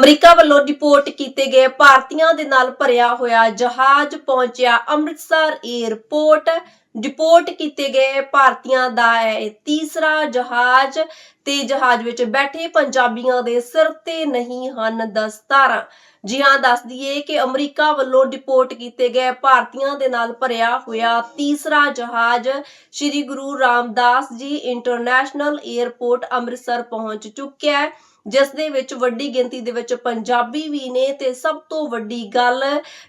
America ਵੱਲੋਂ deport ਕੀਤੇ ਗਏ ਭਾਰਤੀਆਂ ਦੇ ਨਾਲ ਭਰਿਆ ਹੋਇਆ ਜਹਾਜ਼ ਪਹੁੰਚਿਆ ਅੰਮ੍ਰਿਤਸਰ 에ਅਰਪੋਰਟ ਡਿਪੋਰਟ ਕੀਤੇ ਗਏ ਭਾਰਤੀਆਂ ਦਾ ਇਹ ਤੀਸਰਾ ਜਹਾਜ਼ ਤੇ ਜਹਾਜ਼ ਵਿੱਚ ਬੈਠੇ ਪੰਜਾਬੀਆਂ ਦੇ ਸਿਰ ਤੇ ਨਹੀਂ ਹਨ ਦਸਤਾਰਾਂ। ਜੀ ਹਾਂ, ਦੱਸ ਦਈਏ ਕਿ ਅਮਰੀਕਾ ਵੱਲੋਂ ਡਿਪੋਰਟ ਕੀਤੇ ਗਏ ਭਾਰਤੀਆਂ ਦੇ ਨਾਲ ਭਰਿਆ ਹੋਇਆ ਤੀਸਰਾ ਜਹਾਜ਼ ਸ੍ਰੀ ਗੁਰੂ ਰਾਮਦਾਸ ਜੀ ਇੰਟਰਨੈਸ਼ਨਲ 에ਅਰਪੋਰਟ ਅੰਮ੍ਰਿਤਸਰ ਪਹੁੰਚ ਚੁੱਕਿਆ ਹੈ। ਜਿਸ ਦੇ ਵਿੱਚ ਵੱਡੀ ਗਿਣਤੀ ਦੇ ਵਿੱਚ ਪੰਜਾਬੀ ਵੀ ਨੇ ਤੇ ਸਭ ਤੋਂ ਵੱਡੀ ਗੱਲ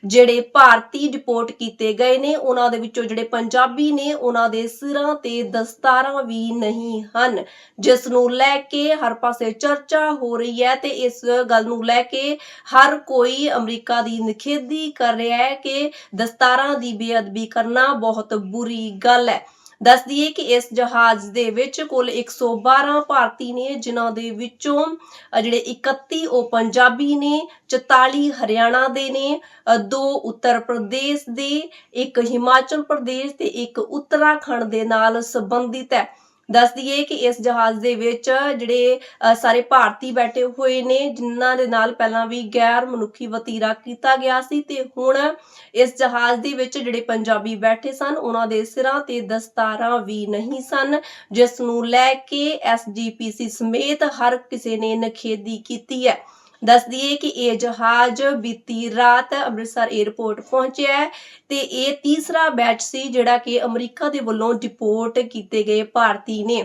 ਜਿਹੜੇ ਭਾਰਤੀ ਡਿਪੋਰਟ ਕੀਤੇ ਗਏ ਨੇ, ਉਹਨਾਂ ਦੇ ਵਿੱਚੋਂ ਜਿਹੜੇ ਪੰਜਾਬੀ ਨੇ, ਉਹਨਾਂ ਦੇ ਸਿਰਾਂ ਤੇ ਦਸਤਾਰਾਂ ਵੀ ਨਹੀਂ ਹਨ ਜਿਸ ਨੂੰ ਲੈ ਕੇ ਹਰ ਪਾਸੇ ਚਰਚਾ ਹੋ ਰਹੀ ਹੈ ਤੇ ਇਸ ਗੱਲ ਨੂੰ ਲੈ ਕੇ ਹਰ ਕੋਈ ਅਮਰੀਕਾ ਦੀ ਨਿਖੇਧੀ ਕਰ ਰਿਹਾ ਹੈ ਕਿ ਦਸਤਾਰਾਂ ਦੀ ਬੇਅਦਬੀ ਕਰਨਾ ਬਹੁਤ ਬੁਰੀ ਗੱਲ ਹੈ। ਦੱਸ ਦਈਏ ਕਿ ਇਸ ਜਹਾਜ਼ ਦੇ ਵਿੱਚ ਕੁੱਲ 112 ਭਾਰਤੀ ਨੇ, ਜਿਨ੍ਹਾਂ ਦੇ ਵਿੱਚੋਂ ਜਿਹੜੇ 31 ਉਹ ਪੰਜਾਬੀ ਨੇ 44 ਹਰਿਆਣਾ ਦੇ ਨੇ ਦੋ ਉੱਤਰ ਪ੍ਰਦੇਸ਼ ਦੇ, ਇੱਕ ਹਿਮਾਚਲ ਪ੍ਰਦੇਸ਼ ਤੇ ਇੱਕ ਉੱਤਰਾਖੰਡ ਦੇ ਨਾਲ ਸੰਬੰਧਿਤ ਹੈ। ਦੱਸ ਦਈਏ ਕਿ ਇਸ ਜਹਾਜ਼ ਦੇ ਵਿੱਚ ਜਿਹੜੇ ਸਾਰੇ ਭਾਰਤੀ ਬੈਠੇ ਹੋਏ ਨੇ, ਜਿਨ੍ਹਾਂ ਦੇ ਨਾਲ ਪਹਿਲਾਂ ਵੀ ਗੈਰ ਮਨੁੱਖੀ ਵਤੀਰਾ ਕੀਤਾ ਗਿਆ ਸੀ ਤੇ ਹੁਣ ਇਸ ਜਹਾਜ਼ ਦੇ ਵਿੱਚ ਜਿਹੜੇ ਪੰਜਾਬੀ ਬੈਠੇ ਸਨ, ਉਹਨਾਂ ਦੇ ਸਿਰਾਂ ਤੇ ਦਸਤਾਰਾਂ ਵੀ ਨਹੀਂ ਸਨ, ਜਿਸ ਨੂੰ ਲੈ ਕੇ ਐਸਜੀਪੀਸੀ ਸਮੇਤ ਹਰ ਕਿਸੇ ਨੇ ਨਖੇਦੀ ਕੀਤੀ ਹੈ। ਦੱਸ ਦਈਏ ਕਿ ਇਹ ਜਹਾਜ਼ ਬੀਤੀ ਰਾਤ ਅੰਮ੍ਰਿਤਸਰ 에ਅਰਪੋਰਟ ਪਹੁੰਚਿਆ ਹੈ ਤੇ ਇਹ ਤੀਸਰਾ ਬੈਚ ਸੀ ਜਿਹੜਾ ਕਿ ਅਮਰੀਕਾ ਦੇ ਵੱਲੋਂ ਡਿਪੋਰਟ ਕੀਤੇ ਗਏ ਭਾਰਤੀ ਨੇ।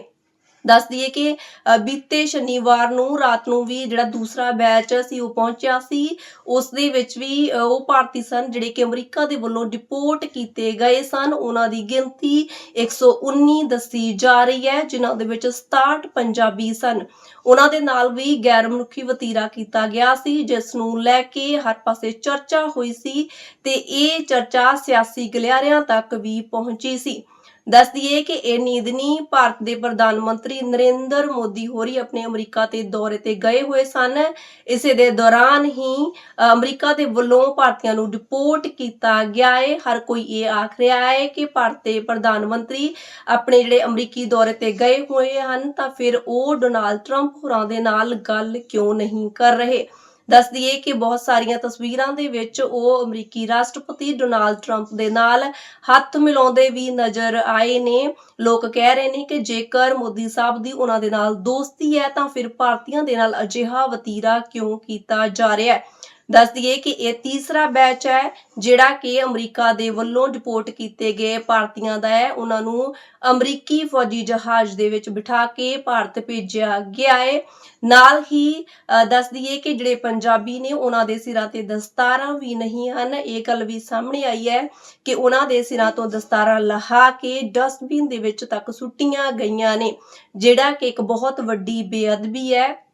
ਦੱਸ ਦਈਏ ਕਿ ਬੀਤੇ ਸ਼ਨੀਵਾਰ ਨੂੰ ਰਾਤ ਨੂੰ ਵੀ ਜਿਹੜਾ ਦੂਸਰਾ ਬੈਚ ਸੀ ਉਹ ਪਹੁੰਚਿਆ ਸੀ। ਉਸ ਦੇ ਵਿੱਚ ਵੀ ਉਹ ਭਾਰਤੀ ਸਨ ਜਿਹੜੇ ਕਿ ਅਮਰੀਕਾ ਦੇ ਵੱਲੋਂ ਡਿਪੋਰਟ ਕੀਤੇ ਗਏ ਸਨ। ਉਹਨਾਂ ਦੀ ਗਿਣਤੀ 119 ਦੱਸੀ ਜਾ ਰਹੀ ਹੈ, ਜਿਨ੍ਹਾਂ ਦੇ ਵਿੱਚ 67 ਪੰਜਾਬੀ ਸਨ। ਉਹਨਾਂ ਦੇ ਨਾਲ ਵੀ ਗੈਰ ਮਨੁੱਖੀ ਵਤੀਰਾ ਕੀਤਾ ਗਿਆ ਸੀ, ਜਿਸ ਨੂੰ ਲੈ ਕੇ ਹਰ ਪਾਸੇ ਚਰਚਾ ਹੋਈ ਸੀ ਤੇ ਇਹ ਚਰਚਾ ਸਿਆਸੀ ਗਲਿਆਰਿਆਂ ਤੱਕ ਵੀ ਪਹੁੰਚੀ ਸੀ। ਦੱਸ ਦਈਏ ਕਿ ਇਹ ਨੀਂਦਨੀ ਭਾਰਤ ਦੇ ਪ੍ਰਧਾਨ ਮੰਤਰੀ ਨਰਿੰਦਰ ਮੋਦੀ ਹੋਰੀ ਆਪਣੇ ਅਮਰੀਕਾ ਤੇ ਦੌਰੇ ਤੇ ਗਏ ਹੋਏ ਸਨ। ਇਸੇ ਦੇ ਦੌਰਾਨ ਹੀ ਅਮਰੀਕਾ ਦੇ ਵੱਲੋਂ ਭਾਰਤੀਆਂ ਨੂੰ ਡਿਪੋਰਟ ਕੀਤਾ ਗਿਆ ਹੈ ਹਰ ਕੋਈ ਇਹ ਆਖ ਰਿਹਾ ਹੈ ਕਿ ਭਾਰਤ ਦੇ ਪ੍ਰਧਾਨ ਮੰਤਰੀ ਆਪਣੇ ਜਿਹੜੇ ਅਮਰੀਕੀ ਦੌਰੇ ਤੇ ਗਏ ਹੋਏ ਹਨ, ਤਾਂ ਫਿਰ ਉਹ ਡੋਨਾਲਡ ਟਰੰਪ ਹੋਰਾਂ ਦੇ ਨਾਲ ਗੱਲ ਕਿਉਂ ਨਹੀਂ ਕਰ ਰਹੇ? ਦੱਸ ਦਈਏ ਕਿ ਬਹੁਤ ਸਾਰੀਆਂ ਤਸਵੀਰਾਂ ਦੇ ਵਿੱਚ ਉਹ ਅਮਰੀਕੀ ਰਾਸ਼ਟਰਪਤੀ ਡੋਨਾਲਡ ਟਰੰਪ ਦੇ ਨਾਲ ਹੱਥ ਮਿਲਾਉਂਦੇ ਵੀ ਨਜ਼ਰ ਆਏ ਨੇ। ਲੋਕ ਕਹਿ ਰਹੇ ਨੇ ਕਿ ਜੇਕਰ ਮੋਦੀ ਸਾਹਿਬ ਦੀ ਉਹਨਾਂ ਦੇ ਨਾਲ ਦੋਸਤੀ ਹੈ ਤਾਂ ਫਿਰ ਭਾਰਤੀਆਂ ਦੇ ਨਾਲ ਅਜਿਹਾ ਵਤੀਰਾ ਕਿਉਂ ਕੀਤਾ ਜਾ ਰਿਹਾ ਹੈ? ਦੱਸ ਦਈਏ ਕਿ ਇਹ ਤੀਸਰਾ ਬੈਚ ਹੈ ਜਿਹੜਾ ਕਿ ਅਮਰੀਕਾ ਦੇ ਵੱਲੋਂ ਡਿਪੋਰਟ ਕੀਤੇ ਗਏ ਭਾਰਤੀਆਂ ਦਾ ਹੈ। ਉਹਨਾਂ ਨੂੰ ਅਮਰੀਕੀ ਫੌਜੀ ਜਹਾਜ਼ ਦੇ ਵਿੱਚ ਬਿਠਾ ਕੇ ਭਾਰਤ ਭੇਜਿਆ ਗਿਆ ਹੈ। ਨਾਲ ਹੀ ਅ, ਦੱਸ ਦਈਏ ਕਿ ਜਿਹੜੇ ਪੰਜਾਬੀ ਨੇ ਉਹਨਾਂ ਦੇ ਸਿਰਾਂ ਤੇ ਦਸਤਾਰਾਂ ਵੀ ਨਹੀਂ ਹਨ। ਇਹ ਗੱਲ ਵੀ ਸਾਹਮਣੇ ਆਈ ਹੈ ਕਿ ਉਹਨਾਂ ਦੇ ਸਿਰਾਂ ਤੋਂ ਦਸਤਾਰਾਂ ਲਹਾ ਕੇ ਡਸਟਬਿਨ ਦੇ ਵਿੱਚ ਤੱਕ ਸੁੱਟੀਆਂ ਗਈਆਂ ਨੇ ਜਿਹੜਾ ਕਿ ਇੱਕ ਬਹੁਤ ਵੱਡੀ ਬੇਅਦਬੀ ਹੈ।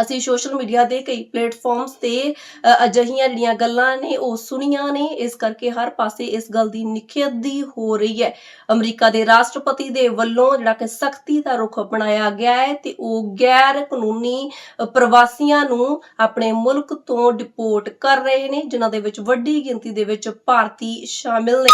ਅਸੀਂ ਸੋਸ਼ਲ ਮੀਡੀਆ ਦੇ ਕਈ ਪਲੇਟਫਾਰਮਸ ਤੇ ਅ, ਅਜਿਹੀਆਂ ਜਿਹੜੀਆਂ ਗੱਲਾਂ ਨੇ ਉਹ ਸੁਣੀਆਂ ਨੇ ਇਸ ਕਰਕੇ ਹਰ ਪਾਸੇ ਇਸ ਗੱਲ ਦੀ ਨਿਖੇਧੀ ਹੋ ਰਹੀ ਹੈ। ਅਮਰੀਕਾ ਦੇ ਰਾਸ਼ਟਰਪਤੀ ਦੇ ਵੱਲੋਂ ਜਿਹੜਾ ਕਿ ਸਖਤੀ ਦਾ ਰੁਖ ਅਪਣਾਇਆ ਗਿਆ ਹੈ ਤੇ ਉਹ ਗੈਰ ਕਾਨੂੰਨੀ ਪ੍ਰਵਾਸੀਆਂ ਨੂੰ ਆਪਣੇ ਮੁਲਕ ਤੋਂ ਡਿਪੋਰਟ ਕਰ ਰਹੇ ਨੇ ਜਿਨ੍ਹਾਂ ਦੇ ਵਿੱਚ ਵੱਡੀ ਗਿਣਤੀ ਦੇ ਵਿੱਚ ਭਾਰਤੀ ਸ਼ਾਮਿਲ ਨੇ।